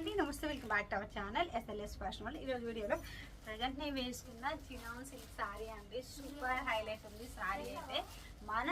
అండి. నమస్తే welcome back to our channel SLS fashion వాళ్ళు ఈరోజు వీడియోలో ప్రజెంట్ నేను వేసుకున్న చినాన్ సిల్క్ శారీ అండి. సూపర్ హైలైట్ ఉంది సారీ అయితే. మన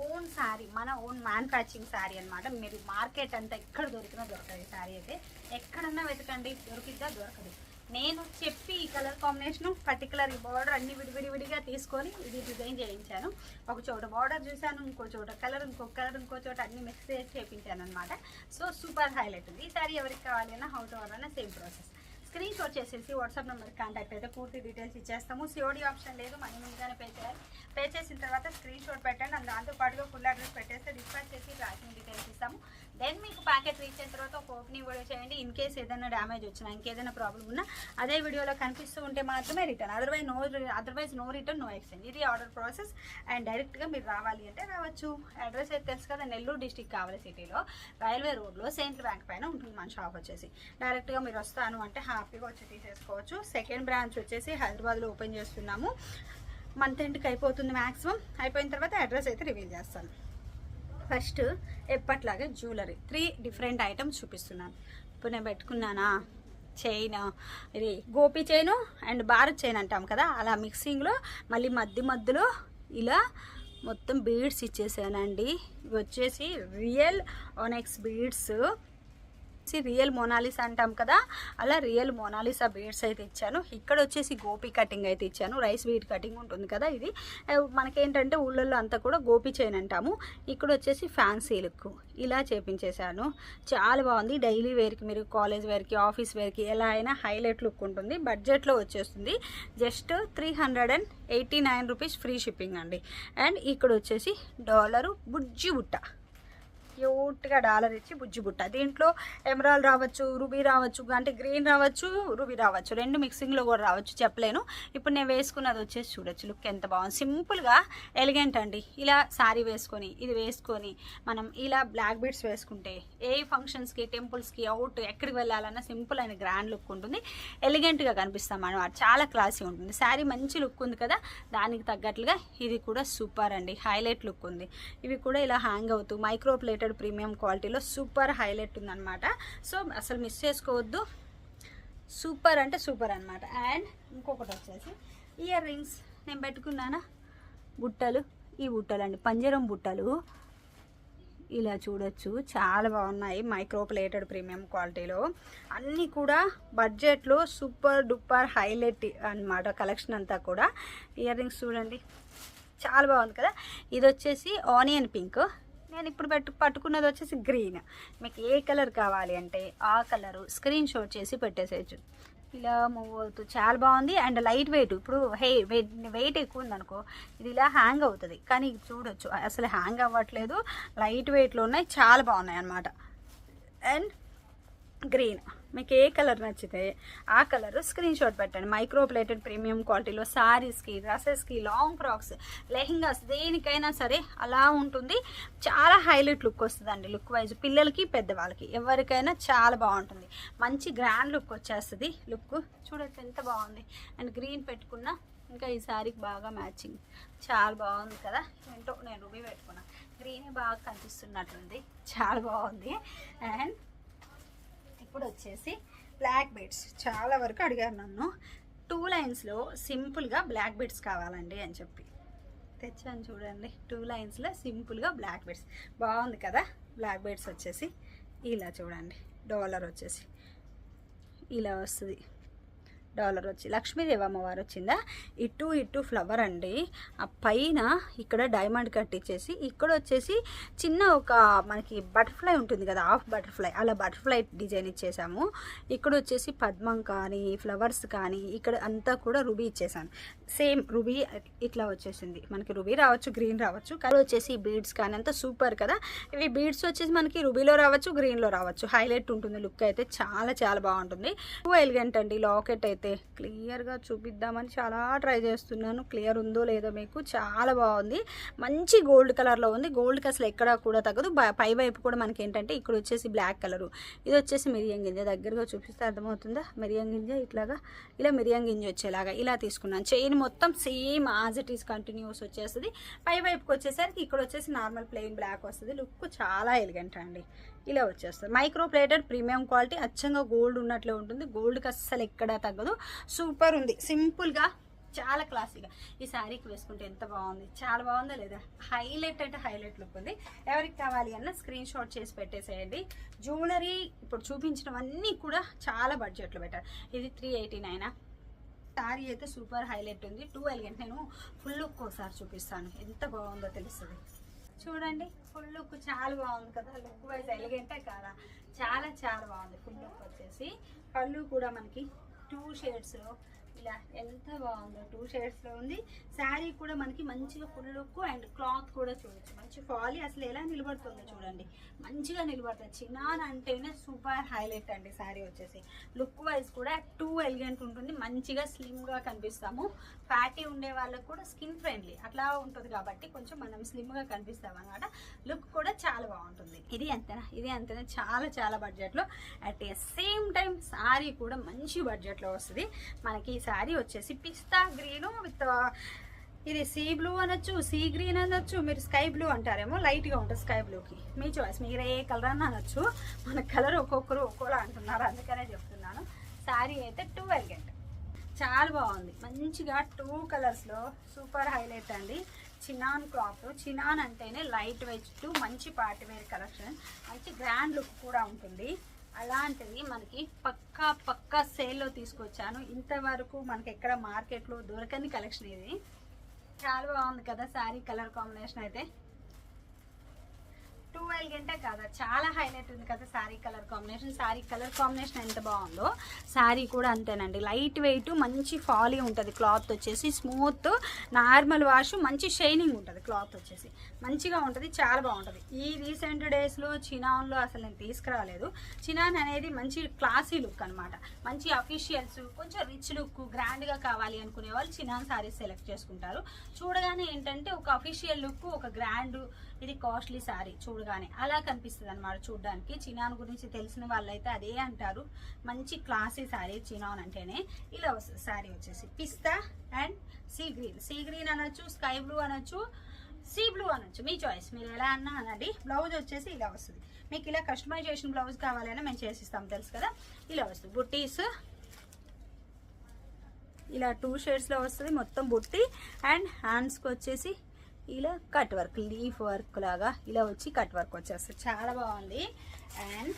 ఓన్ శారీ మన ఓన్ మ్యానుఫ్యాక్చరింగ్ శారీ అన్నమాట. మీరు మార్కెట్ అంతా ఎక్కడ దొరికినా దొరకదు శారీ అయితే. ఎక్కడన్నా వెతకండి దొరికిద్దా దొరకదు. నేను చెప్పి ఈ కలర్ కాంబినేషన్ పర్టికులర్ ఈ బార్డర్ అన్ని విడివిడి విడిగా తీసుకొని ఇది డిజైన్ చేయించాను. ఒక చోట బార్డర్ చూశాను ఇంకో చోట కలర్ ఇంకో కలర్ ఇంకో చోట అన్ని మిక్స్ చేసి చేయించాను అనమాట సో సూపర్ హైలైట్ ఉంది. ఈసారి ఎవరికి కావాలన్నా హౌ టు అన్న సేమ్ ప్రాసెస్ స్క్రీన్ షాట్ చేసేసి వాట్సాప్ నెంబర్కి కాంటాక్ట్ అయితే పూర్తి డీటెయిల్స్ ఇచ్చేస్తాము. సిఓడి ఆప్షన్ లేదు మనీ ముందుగానే పే చేయాలి. పే చేసిన తర్వాత స్క్రీన్ షాట్ పెట్టండి. దాంతో పాటుగా ఫుల్ అడ్రస్ పెట్టేస్తే డిస్పాచ్ చేసి ట్రాకింగ్ డీటెయిల్స్ ఇస్తాము దెన్ మీకు ప్యాకెట్ రీచ్ అయిన తర్వాత ఒక ఓపెనింగ్ కూడా చేయండి. ఇన్ కేస్ ఏదైనా డ్యామేజ్ వచ్చినా ఇంకేదైనా ప్రాబ్లం ఉన్నా అదే వీడియోలో కనిపిస్తూ ఉంటే మాత్రమే return otherwise no otherwise no return no exchange ఇది ఆర్డర్ ప్రాసెస్ అండ్ డైరెక్ట్గా మీరు రావాలి అంటే రావచ్చు. అడ్రస్ అయితే తెలుసు కదా నెల్లూరు డిస్టిక్ కావాలి సిటీలో రైల్వే రోడ్లో సెయింట్ బ్యాంక్ పైన ఉంటుంది మన షాప్ వచ్చేసి. డైరెక్ట్గా మీరు వస్తాను అంటే హ్యాపీగా వచ్చి తీసేసుకోవచ్చు. సెకండ్ బ్రాంచ్ వచ్చేసి హైదరాబాద్లో ఓపెన్ చేస్తున్నాము. మంత్ ఎండ్కి అయిపోతుంది మ్యాక్సిమం అయిపోయిన తర్వాత అడ్రస్ అయితే రివీల్ చేస్తాను. ఫస్ట్ ఎప్పట్లాగే జ్యువెలరీ. త్రీ డిఫరెంట్ ఐటమ్స్ చూపిస్తున్నాను. ఇప్పుడు నేను పెట్టుకున్నానా? చైన్ ఇది Gopi chain and Bharat chain అంటాం కదా అలా మిక్సింగ్లో మళ్ళీ మధ్య మధ్యలో ఇలా మొత్తం బీడ్స్ ఇచ్చేసానండి. ఇవి వచ్చేసి real onyx beads. Real Mona Lisa అంటాం కదా అలా రియల్ మోనాలిసా బీడ్స్ అయితే ఇచ్చాను. ఇక్కడ వచ్చేసి గోపి కటింగ్ అయితే ఇచ్చాను. రైస్ బీడ్ కటింగ్ ఉంటుంది కదా ఇది. మనకేంటంటే ఊళ్ళల్లో అంతా కూడా గోపి చైన్ అంటాము. ఇక్కడ వచ్చేసి ఫ్యాన్సీ లుక్. ఇలా చేపించేశాను. చాలా బాగుంది. డైలీ వేర్కి మీరు కాలేజ్ వేర్కి ఆఫీస్ వేర్కి ఎలా అయినా హైలైట్ లుక్ ఉంటుంది. బడ్జెట్లో వచ్చేస్తుంది. Just three hundred and eighty nine rupees free shipping అండి. అండ్ ఇక్కడ వచ్చేసి డాలరు బుజ్జి బుట్ట. క్యూట్గా డాలర్ ఇచ్చి బుజ్జి బుట్ట. దీంట్లో ఎమరాల్ రావచ్చు రూబీ రావచ్చు అంటే గ్రీన్ రావచ్చు రూబీ రావచ్చు. రెండు మిక్సింగ్లో కూడా రావచ్చు చెప్పలేను. ఇప్పుడు నేను వేసుకున్నది వచ్చేసి చూడొచ్చు. లుక్ ఎంత బాగుంది. సింపుల్గా ఎలిగెంట్ అండి. ఇలా శారీ వేసుకొని ఇది వేసుకొని మనం ఇలా బ్లాక్ బీడ్స్ వేసుకుంటే ఏ ఫంక్షన్స్కి టెంపుల్స్కి అవుట్ ఎక్కడికి వెళ్ళాలన్నా సింపుల్ అయిన గ్రాండ్ లుక్ ఉంటుంది. ఎలిగెంట్గా కనిపిస్తాం అనమాట చాలా క్లాసీ ఉంటుంది. శారీ మంచి లుక్ ఉంది కదా దానికి తగ్గట్లుగా ఇది కూడా సూపర్ అండి. హైలైట్ లుక్ ఉంది. ఇవి కూడా ఇలా హ్యాంగ్ అవుతూ మైక్రో ప్లేటెడ్ ప్రీమియం క్వాలిటీలో సూపర్ హైలైట్ ఉందన్నమాట. సో అసలు మిస్ చేసుకోవద్దు. సూపర్ అంటే సూపర్ అనమాట అండ్ ఇంకొకటి వచ్చేసి ఇయర్ రింగ్స్ నేను పెట్టుకున్నానా? బుట్టలు. ఈ బుట్టలు అండి పంజరం బుట్టలు. ఇలా చూడొచ్చు. చాలా బాగున్నాయి. మైక్రో ప్లేటెడ్ ప్రీమియం క్వాలిటీలో. అన్నీ కూడా బడ్జెట్లో సూపర్ డూపర్ హైలైట్ అన్నమాట కలెక్షన్ అంతా కూడా. ఇయర్ రింగ్స్ చూడండి. చాలా బాగుంది కదా? ఇది వచ్చేసి ఆనియన్ పింక్. నేను ఇప్పుడు పెట్టు పట్టుకున్నది వచ్చేసి గ్రీన్. మీకు ఏ కలర్ కావాలి అంటే ఆ కలరు స్క్రీన్ షాట్ చేసి పెట్టేసేయచ్చు. ఇలా మూవ్ అవుతూ చాలా బాగుంది. And light weight. ఇప్పుడు హే వెయిట్ వెయిట్ ఎక్కువ ఉందనుకో ఇది ఇలా హ్యాంగ్ అవుతుంది. కానీ చూడొచ్చు. అసలు హ్యాంగ్ అవ్వట్లేదు. లైట్ వెయిట్లో ఉన్నాయి. చాలా బాగున్నాయి అన్నమాట అండ్ గ్రీన్. మీకు ఏ కలర్ నచ్చితే ఆ కలర్ స్క్రీన్ షాట్ పెట్టండి. మైక్రో ప్లేటెడ్ ప్రీమియం క్వాలిటీలో సారీస్కి డ్రెస్సెస్కి లాంగ్ ఫ్రాక్స్ లెహింగాస్ దేనికైనా సరే అలా ఉంటుంది. చాలా హైలైట్ లుక్ వస్తుందండి లుక్ వైజ్ పిల్లలకి పెద్దవాళ్ళకి ఎవరికైనా చాలా బాగుంటుంది. మంచి గ్రాండ్ లుక్ వచ్చేస్తుంది. లుక్ చూడొచ్చు ఎంత బాగుంది. అండ్ గ్రీన్ పెట్టుకున్న ఇంకా ఈ శారీకి బాగా మ్యాచింగ్ చాలా బాగుంది కదా? ఏంటో నేను రూబీ పెట్టుకున్నాను గ్రీనే బాగా కనిపిస్తున్నట్లుంది చాలా బాగుంది. అండ్ ఇప్పుడు వచ్చేసి బ్లాక్ బీడ్స్ చాలా వరకు అడిగారు నన్ను. టూ లైన్స్లో సింపుల్గా బ్లాక్ బీడ్స్ కావాలండి అని చెప్పి. తెచ్చాను చూడండి. టూ లైన్స్లో సింపుల్గా బ్లాక్ బీడ్స్ బాగుంది కదా? బ్లాక్ బీడ్స్ వచ్చేసి. ఇలా చూడండి. డాలర్ వచ్చేసి. ఇలా వస్తుంది. డాలర్ వచ్చి లక్ష్మీదేవి అమ్మవారు వచ్చిందా? ఇటు ఇటు ఫ్లవర్ అండి. ఆ పైన ఇక్కడ డైమండ్ కట్టించేసి ఇక్కడ వచ్చేసి చిన్న ఒక మనకి బటర్ఫ్లై ఉంటుంది కదా హాఫ్ బటర్ఫ్లై అలా బటర్ఫ్లై డిజైన్ ఇచ్చేసాము. ఇక్కడ వచ్చేసి పద్మం కానీ ఫ్లవర్స్ కానీ ఇక్కడ అంతా కూడా రుబీ ఇచ్చేసాను సేమ్ రుబీ ఇట్లా వచ్చేసింది. మనకి రుబీ రావచ్చు గ్రీన్ రావచ్చు. కలర్ వచ్చేసి బీడ్స్ కానీ అంత సూపర్ కదా. ఇవి బీడ్స్ వచ్చేసి మనకి రుబీలో రావచ్చు గ్రీన్లో రావచ్చు. హైలైట్ ఉంటుంది. లుక్ అయితే చాలా చాలా బాగుంటుంది. ఎలిగెంట్ అండి. లాకెట్ అయితే క్లియర్గా చూపిద్దామని చాలా ట్రై చేస్తున్నాను. క్లియర్ ఉందో లేదో మీకు చాలా బాగుంది. మంచి గోల్డ్ కలర్లో ఉంది. గోల్డ్కి అసలు ఎక్కడ కూడా తగ్గదు. బ- పై వైపు కూడా మనకి ఏంటంటే ఇక్కడ వచ్చేసి బ్లాక్ కలరు. ఇది వచ్చేసి మిరియం గింజ. దగ్గరగా చూపిస్తే అర్థమవుతుందా? మిరియం గింజ ఇట్లాగా ఇలా మిరియం గింజ వచ్చేలాగా ఇలా తీసుకున్నాను. చైన్ మొత్తం same as it is continuous వచ్చేస్తుంది. పై వైపుకి వచ్చేసరికి ఇక్కడ వచ్చేసి నార్మల్ ప్లెయిన్ బ్లాక్ వస్తుంది. లుక్ చాలా ఎలిగెంట్ అండి. ఇలా వచ్చేస్తుంది. మైక్రో ప్లేటెడ్ ప్రీమియం క్వాలిటీ అచ్చంగా గోల్డ్ ఉన్నట్లే ఉంటుంది. గోల్డ్కి అస్సలు ఎక్కడా తగ్గదు. సూపర్ ఉంది. సింపుల్గా చాలా క్లాసీగా ఈ శారీకి వేసుకుంటే ఎంత బాగుంది. చాలా బాగుందా లేదా? హైలైట్ అంటే హైలైట్ లుక్ ఉంది. ఎవరికి కావాలి అన్న స్క్రీన్ షాట్ చేసి పెట్టేసేయండి. జ్యువెలరీ ఇప్పుడు చూపించినవన్నీ కూడా చాలా బడ్జెట్లో పెట్టారు ఇది త్రీ ఎయిటీ నైనా టారీ అయితే సూపర్ హైలైట్ ఉంది. Too elegant. నేను ఫుల్ లుక్ ఒకసారి చూపిస్తాను. ఎంత బాగుందో తెలుస్తుంది. చూడండి ఫుల్ లుక్ చాలా బాగుంది కదా. లుక్ వైజ్ ఎలిగెంటే కాదా. చాలా చాలా బాగుంది ఫుల్ లుక్ వచ్చేసి. పళ్ళు కూడా మనకి టూ షేడ్స్లో ఇలా ఎంత బాగుందో టూ షేడ్స్లో ఉంది. శారీ కూడా మనకి మంచిగా ఫుల్ లుక్ అండ్ క్లాత్ కూడా చూడొచ్చు. మంచి ఫాలీ అసలు ఎలా నిలబడుతుందో చూడండి. మంచిగా నిలబడుతుంది చిన్న అంటేనే సూపర్ హైలైట్ అండి శారీ వచ్చేసి. లుక్ వైజ్ కూడా టూ ఎలిగెంట్ ఉంటుంది. మంచిగా స్లిమ్గా కనిపిస్తాము. ఫ్యాటీ ఉండే వాళ్ళకు కూడా స్కిన్ ఫ్రెండ్లీ అట్లా ఉంటుంది కాబట్టి కొంచెం మనం స్లిమ్గా కనిపిస్తాం అనమాట లుక్ కూడా చాలా బాగుంటుంది. ఇది అంతేనా? ఇది అంతేనా? చాలా చాలా బడ్జెట్లో at a same time sari కూడా మంచి బడ్జెట్లో వస్తుంది. మనకి ఈ శారీ వచ్చేసి పిస్తా గ్రీను విత్ ఇది సీ బ్లూ అనొచ్చు సీ గ్రీన్ అనొచ్చు మీరు స్కై బ్లూ అంటారేమో లైట్గా ఉంటుంది స్కై బ్లూకి. మీ చాయిస్ మీరు ఏ కలర్ అని అనొచ్చు. మన కలర్ ఒక్కొక్కరు ఒక్కోలా అంటున్నారు అందుకనే చెప్తున్నాను. శారీ అయితే టూ ఎలిగెంట్. చాలా బాగుంది. మంచిగా టూ కలర్స్లో సూపర్ హైలైట్ అండి. చినాన్ క్లాత్ చినాన్ అంటేనే లైట్ వెయిట్ టు మంచి పార్టీ వేర్ కలెక్షన్. మంచి గ్రాండ్ లుక్ కూడా ఉంటుంది. అలాంటిది మనకి పక్కా పక్కా సేల్లో తీసుకొచ్చాను. ఇంతవరకు మనకి ఎక్కడ మార్కెట్లో దొరకని కలెక్షన్ ఇది. చాలా బాగుంది కదా శారీ కలర్ కాంబినేషన్ అయితే. టూ గంటే కదా చాలా హైలైట్ ఉంది కదా sari colour combination. Sari colour combination ఎంత బాగుందో శారీ కూడా అంతేనండి. లైట్ వెయిట్ మంచి ఫాలీ ఉంటుంది క్లాత్ వచ్చేసి స్మూత్ నార్మల్ వాష్ మంచి షైనింగ్ ఉంటుంది క్లాత్ వచ్చేసి. మంచిగా ఉంటుంది చాలా బాగుంటుంది. ఈ రీసెంట్ డేస్లో చినాన్లో అసలు నేను తీసుకురాలేదు. చినాన్ అనేది మంచి క్లాసీ లుక్ అనమాట మంచి అఫీషియల్స్ కొంచెం రిచ్ లుక్ గ్రాండ్గా కావాలి అనుకునే వాళ్ళు చినాన్ సారీస్ సెలెక్ట్ చేసుకుంటారు. చూడగానే ఏంటంటే ఒక అఫీషియల్ లుక్ ఒక గ్రాండ్ ఇది కాస్ట్లీ శారీ చూడగానే. అలా కనిపిస్తుంది అనమాట చూడడానికి. చినాన్ గురించి తెలిసిన వాళ్ళైతే అదే అంటారు. మంచి క్లాసీ శారీ చినాన్ అంటేనే. ఇలా వస్తుంది శారీ వచ్చేసి పిస్తా and sea green. Sea green అనొచ్చు స్కై బ్లూ అనొచ్చు సీ బ్లూ అనొచ్చు. మీ చాయిస్. మీరు ఎలా అన్నా అనండి. బ్లౌజ్ వచ్చేసి ఇలా వస్తుంది. మీకు ఇలా కస్టమైజేషన్ బ్లౌజ్ కావాలన్నా మేము చేసిస్తాం. తెలుసు కదా? ఇలా వస్తుంది. బుట్టీస్. ఇలా టూ షేడ్స్లో వస్తుంది మొత్తం బుట్టి అండ్ హ్యాండ్స్కి వచ్చేసి ఇలా కట్ వర్క్ లీఫ్ వర్క్ లాగా ఇలా వచ్చి కట్ వర్క్ వచ్చేస్తుంది. చాలా బాగుంది. అండ్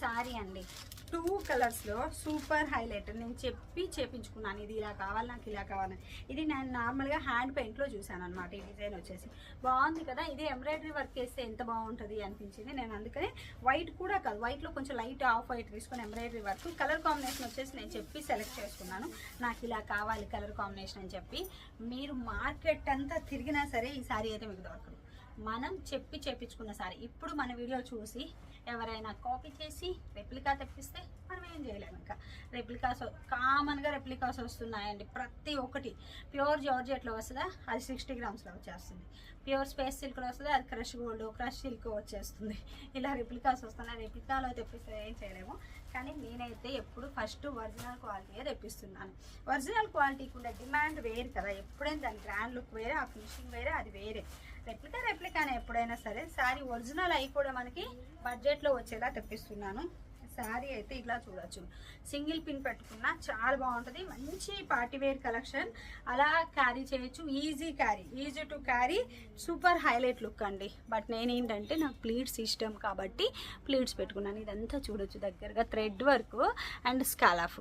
సారీ అండి. టూ కలర్స్లో సూపర్ హైలైట్ నేను చెప్పి చేపించుకున్నాను. ఇది ఇలా కావాలి నాకు ఇలా కావాలని ఇది నేను నార్మల్గా హ్యాండ్ పెయింట్లో చూసాను అనమాట ఈ డిజైన్ వచ్చేసి. బాగుంది కదా? ఇది ఎంబ్రాయిడరీ వర్క్ చేస్తే ఎంత బాగుంటుంది అనిపించింది. నేను అందుకనే వైట్ కూడా కాదు వైట్లో కొంచెం లైట్ ఆఫ్ వైట్ తీసుకొని ఎంబ్రాయిడరీ వర్క్. కలర్ కాంబినేషన్ వచ్చేసి నేను చెప్పి సెలెక్ట్ చేసుకున్నాను. నాకు ఇలా కావాలి కలర్ కాంబినేషన్ అని చెప్పి. మీరు మార్కెట్ అంతా తిరిగినా సరే ఈ సారీ అయితే మీకు దొరకదు. మనం చెప్పి చేపించుకున్న సారీ. ఇప్పుడు మన వీడియో చూసి ఎవరైనా కాపీ చేసి రెప్లికా తెప్పిస్తే మనం ఏం చేయలేము ఇంకా రెప్లికాస్ కామన్గా రెప్లికాస్ వస్తున్నాయండి ప్రతి ఒక్కటి. ప్యూర్ జార్జెట్లో వస్తుందా? అది సిక్స్టీ గ్రామ్స్లో వచ్చేస్తుంది. ప్యూర్ స్పేస్ సిల్క్లో వస్తుంది? అది క్రష్ గోల్డ్ క్రష్ సిల్క్ వచ్చేస్తుంది. ఇలా రెప్లికాస్ వస్తున్నాయి. రెప్లికాలో తెప్పిస్తే ఏం చేయలేము. కానీ నేనైతే ఎప్పుడు ఫస్ట్ ఒరిజినల్ క్వాలిటీయే తెప్పిస్తున్నాను. ఒరిజినల్ క్వాలిటీకి ఉండే డిమాండ్ వేరు కదా. ఎప్పుడైనా దాని గ్రాండ్ లుక్ వేరే ఆ ఫినిషింగ్ వేరే అది వేరే. రెప్లికా రెప్లికానే ఎప్పుడైనా సరే సారీ ఒరిజినల్ అయి కూడా మనకి బడ్జెట్లో వచ్చేలా తెప్పిస్తున్నాను. శారీ అయితే ఇలా చూడొచ్చు. సింగిల్ పిన్ పెట్టుకున్నా చాలా బాగుంటుంది. మంచి పార్టీవేర్ కలెక్షన్. అలా క్యారీ చేయొచ్చు. Easy carry easy to carry. Super highlight look అండి. బట్ నేనేంటంటే నాకు ప్లీట్స్ ఇష్టం కాబట్టి ప్లీట్స్ పెట్టుకున్నాను. ఇదంతా చూడొచ్చు దగ్గరగా. Thread work and scallop.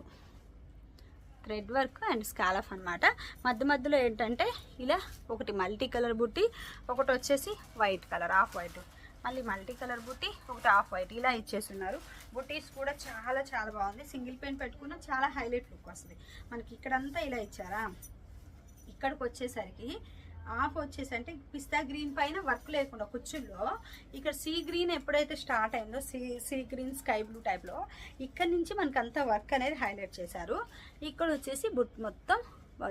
Thread work and scallop అన్నమాట. మధ్య మధ్యలో ఏంటంటే ఇలా ఒకటి మల్టీ కలర్ బుట్టి ఒకటి వచ్చేసి వైట్ కలర్ ఆఫ్ వైట్. మళ్ళీ మల్టీ కలర్ బుట్టి ఒకటి ఆఫ్ వైట్ ఇలా ఇచ్చేస్తున్నారు. బుట్టీస్ కూడా చాలా చాలా బాగుంది. సింగిల్ పెయిన్ పెట్టుకున్న చాలా హైలైట్ లుక్ వస్తుంది. మనకి ఇక్కడంతా ఇలా ఇచ్చారా? ఇక్కడికి వచ్చేసరికి ఆఫ్ వచ్చేసి అంటే పిస్తా గ్రీన్ పైన వర్క్ లేకుండా కుచ్చుల్లో ఇక్కడ సీ గ్రీన్ ఎప్పుడైతే స్టార్ట్ అయిందో sea sea green sky blue టైప్లో ఇక్కడ నుంచి మనకంతా వర్క్ అనేది హైలైట్ చేశారు. ఇక్కడ వచ్చేసి బుట్ మొత్తం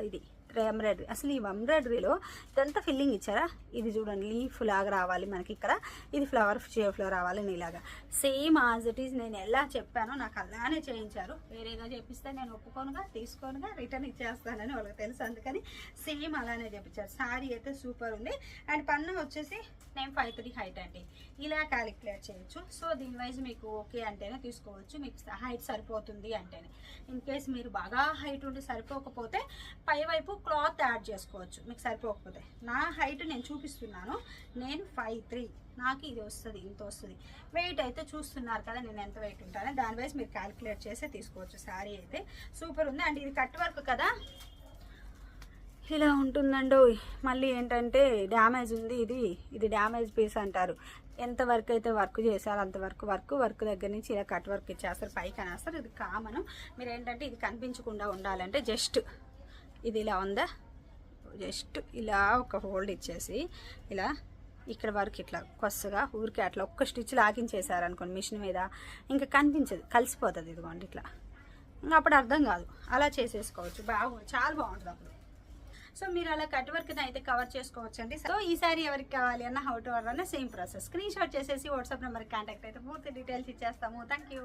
ఇది. ఎంబ్రాయిడరీ అసలు ఈ ఎంబ్రాయిడరీలో ఇదంతా ఫిల్లింగ్ ఇచ్చారా? ఇది చూడండి లీఫ్ లాగా రావాలి మనకి ఇక్కడ. ఇది ఫ్లవర్ షేప్లో రావాలి ఇలాగా సేమ్ యాజ్ ఇట్ ఈస్ నేను ఎలా చెప్పానో నాకు అలానే చేయించారు. వేరేగా చేపిస్తే నేను ఒప్పుకోనుగా తీసుకోనుగా రిటర్న్ ఇచ్చేస్తానని వాళ్ళకి తెలుసు. అందుకని సేమ్ అలానే చేపించారు. సారీ అయితే సూపర్ ఉంది. అండ్ పన్ను వచ్చేసి నేను ఫైవ్ త్రీ హైట్ అండి. ఇలా క్యాలిక్యులేట్ చేయొచ్చు. సో దీని వైజ్ మీకు ఓకే అంటేనే తీసుకోవచ్చు. మీకు హైట్ సరిపోతుంది అంటేనే. ఇన్ కేస్ మీరు బాగా హైట్ ఉండి సరిపోకపోతే పై వైపు క్లాత్ యాడ్ చేసుకోవచ్చు. మీకు సరిపోకపోతే. నా హైట్ నేను చూపిస్తున్నాను. నేను ఫైవ్ త్రీ నాకు ఇది వస్తుంది ఇంత వస్తుంది. వెయిట్ అయితే చూస్తున్నారు కదా నేను ఎంత వెయిట్ ఉంటానో. దాని వైజ్ మీరు క్యాలిక్యులేట్ చేస్తే తీసుకోవచ్చు. శారీ అయితే సూపర్ ఉంది. అండ్ ఇది కట్ వర్క్ కదా. ఇలా ఉంటుందండో మళ్ళీ ఏంటంటే డ్యామేజ్ ఉంది ఇది. ఇది డ్యామేజ్ పీస్ అంటారు. ఎంత వర్క్ అయితే వర్క్ చేశారో అంతవరకు వర్క్ వర్క్ దగ్గర నుంచి ఇలా కట్ వర్క్ ఇచ్చేస్తారు. పైకి అనేస్తారు. ఇది కామను మీరు ఏంటంటే ఇది కనిపించకుండా ఉండాలంటే జస్ట్ ఇది ఇలా ఉందా? జస్ట్ ఇలా ఒక హోల్డ్ ఇచ్చేసి ఇలా ఇక్కడ వరకు ఇట్లా కొస్సగా ఊరికే అట్లా ఒక్క స్టిచ్ లాగించేసారు అనుకోండి మిషన్ మీద. ఇంకా కనిపించదు కలిసిపోతుంది ఇదిగోండి ఇట్లా. ఇంకా అప్పుడు అర్థం కాదు. అలా చేసేసుకోవచ్చు. బాగు చాలా బాగుంటుంది అప్పుడు. సో మీరు అలా కట్ వర్క్ అయితే కవర్ చేసుకోవచ్చు అండి సో ఈ సారీ ఎవరికి కావాలి అన్న హౌ టు ఆర్డర్ అన్న సేమ్ ప్రాసెస్. స్క్రీన్ షాట్ చేసేసి వాట్సాప్ నెంబర్కి కాంటాక్ట్ అయితే పూర్తి డీటెయిల్స్ ఇచ్చేస్తాము. Thank you